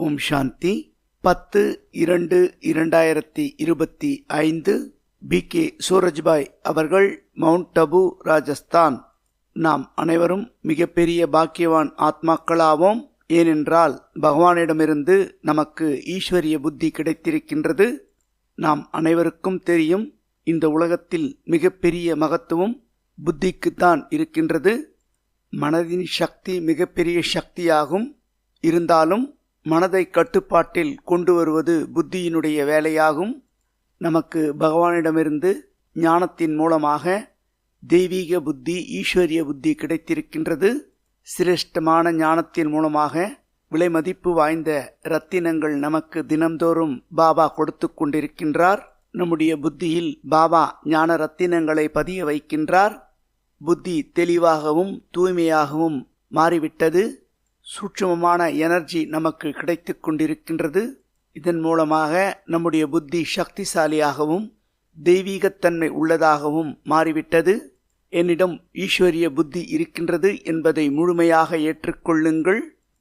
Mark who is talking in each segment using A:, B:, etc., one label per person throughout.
A: ஓம் சாந்தி. பத்து இரண்டு இரண்டாயிரத்தி இருபத்தி ஐந்து. பி. கே. சூரஜ்பாய் அவர்கள் மவுண்ட் டபு ராஜஸ்தான். நாம் அனைவரும் மிகப்பெரிய பாக்கியவான் ஆத்மாக்களாவோம். ஏனென்றால் பகவானிடமிருந்து நமக்கு ஈஸ்வரிய புத்தி கிடைத்திருக்கின்றது. நாம் அனைவருக்கும் தெரியும் இந்த உலகத்தில் மிகப்பெரிய மகத்துவம் புத்திக்குத்தான் இருக்கின்றது. மனதின் சக்தி மிகப்பெரிய சக்தியாகும். இருந்தாலும் மனதை கட்டுப்பாட்டில் கொண்டு வருவது புத்தியினுடைய வேலையாகும். நமக்கு பகவானிடமிருந்து ஞானத்தின் மூலமாக தெய்வீக புத்தி ஈஸ்வரிய புத்தி கிடைத்திருக்கின்றது. சிரேஷ்டமான ஞானத்தின் மூலமாக விலைமதிப்பு வாய்ந்த இரத்தினங்கள் நமக்கு தினந்தோறும் பாபா கொடுத்து கொண்டிருக்கின்றார். நம்முடைய புத்தியில் பாபா ஞான ரத்தினங்களை பதிய வைக்கின்றார். புத்தி தெளிவாகவும் தூய்மையாகவும் மாறிவிட்டது. சூட்சமமான எனர்ஜி நமக்கு கிடைத்து கொண்டிருக்கின்றது. இதன் மூலமாக நம்முடைய புத்தி சக்திசாலியாகவும் தெய்வீகத்தன்மை உள்ளதாகவும் மாறிவிட்டது. என்னிடம் ஈஸ்வரிய புத்தி இருக்கின்றது என்பதை முழுமையாக ஏற்றுக்கொள்ளுங்கள்.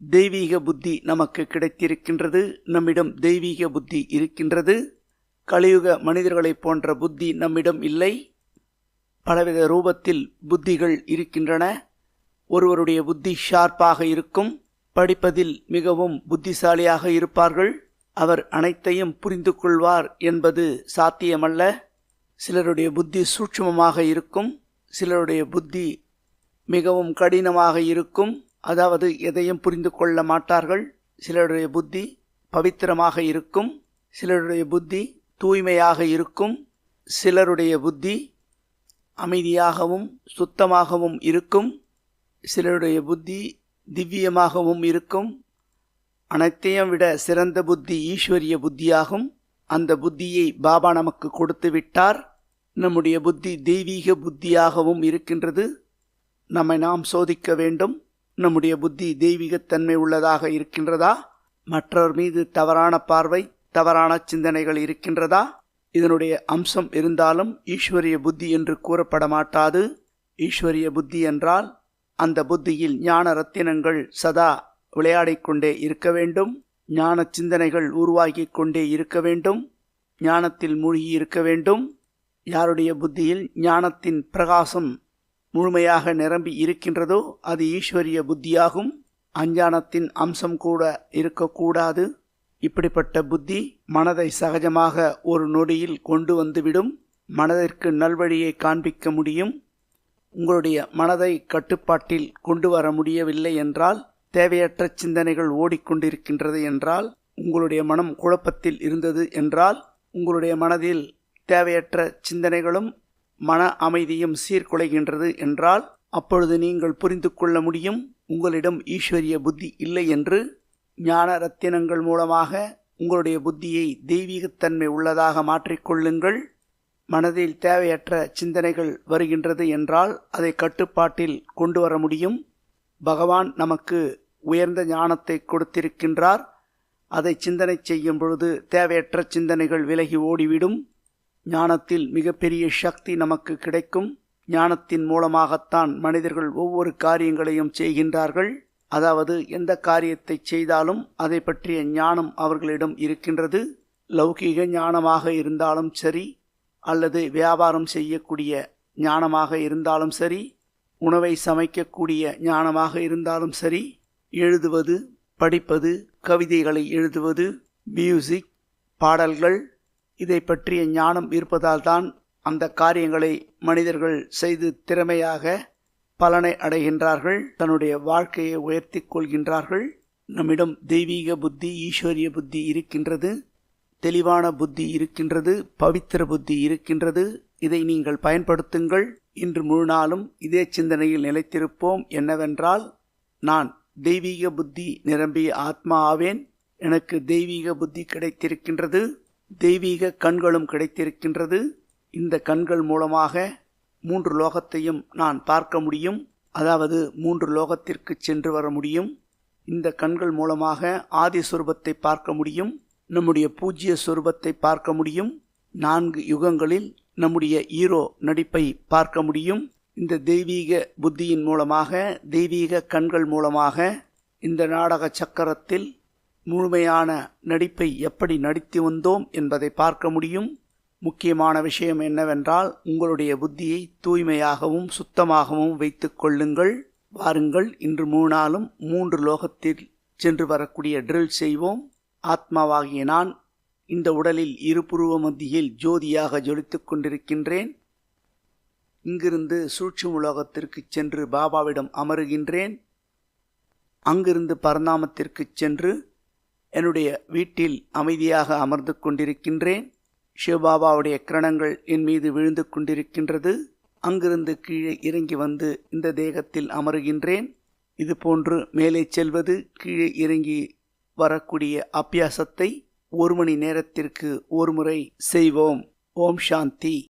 A: தெய்வீக புத்தி நமக்கு கிடைத்திருக்கின்றது. நம்மிடம் தெய்வீக புத்தி இருக்கின்றது. கலியுக மனிதர்களைப் போன்ற புத்தி நம்மிடம் இல்லை. பலவித ரூபத்தில் புத்திகள் இருக்கின்றன. ஒருவருடைய புத்தி ஷார்ப்பாக இருக்கும் படிப்பதில் மிகவும் புத்திசாலியாக இருப்பார்கள். அவர் அனைத்தையும் புரிந்து கொள்வார் என்பது சாத்தியமல்ல. சிலருடைய புத்தி சூட்சுமமாக இருக்கும் சிலருடைய புத்தி மிகவும் கடினமாக இருக்கும். அதாவது எதையும் புரிந்து கொள்ள மாட்டார்கள். சிலருடைய புத்தி பவித்திரமாக இருக்கும் சிலருடைய புத்தி தூய்மையாக இருக்கும் சிலருடைய புத்தி அமைதியாகவும் சுத்தமாகவும் இருக்கும். சிலருடைய புத்தி திவ்யமாகவும் இருக்கும். அனைத்தையும் விட சிறந்த புத்தி ஈஸ்வரிய புத்தியாகும். அந்த புத்தியை பாபா நமக்கு கொடுத்து விட்டார். நம்முடைய புத்தி தெய்வீக புத்தியாகவும் இருக்கின்றது. நம்மை நாம் சோதிக்க வேண்டும். நம்முடைய புத்தி தெய்வீகத்தன்மை உள்ளதாக இருக்கின்றதா? மற்றவர் மீது தவறான பார்வை தவறான சிந்தனைகள் இருக்கின்றதா? இதனுடைய அம்சம் இருந்தாலும் ஈஸ்வரிய புத்தி என்று கூறப்பட மாட்டாது ஈஸ்வரிய புத்தி என்றால் அந்த புத்தியில் ஞான ரத்தினங்கள் சதா விளையாடிக்கொண்டே இருக்க வேண்டும். ஞான சிந்தனைகள் உருவாகி கொண்டே இருக்க வேண்டும். ஞானத்தில் மூழ்கி இருக்க வேண்டும். யாருடைய புத்தியில் ஞானத்தின் பிரகாசம் முழுமையாக நிரம்பி இருக்கின்றதோ அது ஈஸ்வரிய புத்தியாகும். அஞ்ஞானத்தின் அம்சம் கூட இருக்கக்கூடாது. இப்படிப்பட்ட புத்தி மனதை சகஜமாக ஒரு நொடியில் கொண்டு வந்துவிடும். மனதிற்கு நல்வழியை காண்பிக்க முடியும். உங்களுடைய மனதை கட்டுப்பாட்டில் கொண்டு வர முடியவில்லை என்றால் தேவையற்ற சிந்தனைகள் ஓடிக்கொண்டிருக்கின்றது என்றால் உங்களுடைய மனம் குழப்பத்தில் இருந்தது என்றால் உங்களுடைய மனதில் தேவையற்ற சிந்தனைகளும் மன அமைதியும் சீர்குலைகின்றது என்றால் அப்பொழுது நீங்கள் புரிந்து கொள்ள முடியும் உங்களிடம் ஈஸ்வரிய புத்தி இல்லை என்று ஞான ரத்தினங்கள் மூலமாக உங்களுடைய புத்தியை தெய்வீகத்தன்மை உள்ளதாக மாற்றிக்கொள்ளுங்கள் மனதில் தேவையற்ற சிந்தனைகள் வருகின்றது என்றால் அதை கட்டுப்பாட்டில் கொண்டு வர முடியும். பகவான் நமக்கு உயர்ந்த ஞானத்தை கொடுத்திருக்கின்றார். அதை சிந்தனை செய்யும் பொழுது தேவையற்ற சிந்தனைகள் விலகி ஓடிவிடும். ஞானத்தில் மிகப்பெரிய சக்தி நமக்கு கிடைக்கும். ஞானத்தின் மூலமாகத்தான் மனிதர்கள் ஒவ்வொரு காரியங்களையும் செய்கின்றார்கள். அதாவது எந்த காரியத்தை செய்தாலும் அதை பற்றிய ஞானம் அவர்களிடம் இருக்கின்றது. லௌகீக ஞானமாக இருந்தாலும் சரி அல்லது வியாபாரம் செய்யக்கூடிய ஞானமாக இருந்தாலும் சரி உணவை சமைக்கக்கூடிய ஞானமாக இருந்தாலும் சரி எழுதுவது படிப்பது கவிதைகளை எழுதுவது மியூசிக் பாடல்கள் இதை பற்றிய ஞானம் இருப்பதால் தான் அந்த காரியங்களை மனிதர்கள் செய்து திறமையாக பலனை அடைகின்றார்கள் தன்னுடைய வாழ்க்கையை உயர்த்தி கொள்கின்றார்கள். நம்மிடம் தெய்வீக புத்தி ஈஸ்வரிய புத்தி இருக்கின்றது. தெளிவான புத்தி இருக்கின்றது பவித்திர புத்தி இருக்கின்றது. இதை நீங்கள் பயன்படுத்துங்கள். இன்று முழு நாளும் இதே சிந்தனையில் நிலைத்திருப்போம். என்னவென்றால் நான் தெய்வீக புத்தி நிரம்பிய ஆத்மா ஆவேன். எனக்கு தெய்வீக புத்தி கிடைத்திருக்கின்றது. தெய்வீக கண்களும் கிடைத்திருக்கின்றது. இந்த கண்கள் மூலமாக மூன்று லோகத்தையும் நான் பார்க்க முடியும். அதாவது மூன்று லோகத்திற்கு சென்று வர முடியும். இந்த கண்கள் மூலமாக ஆதி பார்க்க முடியும். நம்முடைய பூஜ்ய சுரூபத்தை பார்க்க முடியும். நான்கு யுகங்களில் நம்முடைய ஈரோ நடிப்பை பார்க்க முடியும். இந்த தெய்வீக புத்தியின் மூலமாக தெய்வீக கண்கள் மூலமாக இந்த நாடக சக்கரத்தில் முழுமையான நடிப்பை எப்படி நடித்து வந்தோம் என்பதை பார்க்க முடியும். முக்கியமான விஷயம் என்னவென்றால் உங்களுடைய புத்தியை தூய்மையாகவும் சுத்தமாகவும் வைத்து கொள்ளுங்கள். வாருங்கள் இன்று மூணாலும் மூன்று லோகத்தில் சென்று வரக்கூடிய ட்ரில் செய்வோம். ஆத்மாவாகிய நான் இந்த உடலில் இருபுருவ மத்தியில் ஜோதியாக ஜொலித்து கொண்டிருக்கின்றேன். இங்கிருந்து சூட்சும உலோகத்திற்கு சென்று பாபாவிடம் அமருகின்றேன். அங்கிருந்து பரந்தாமத்திற்கு சென்று என்னுடைய வீட்டில் அமைதியாக அமர்ந்து கொண்டிருக்கின்றேன். சிவபாபாவுடைய கிரணங்கள் என் மீது விழுந்து கொண்டிருக்கின்றது. அங்கிருந்து கீழே இறங்கி வந்து இந்த தேகத்தில் அமருகின்றேன். இது போன்று மேலே செல்வது கீழே இறங்கி வரக்கூடிய அபியாசத்தை ஒரு மணி நேரத்திற்கு ஒரு முறை செய்வோம். ஓம் சாந்தி.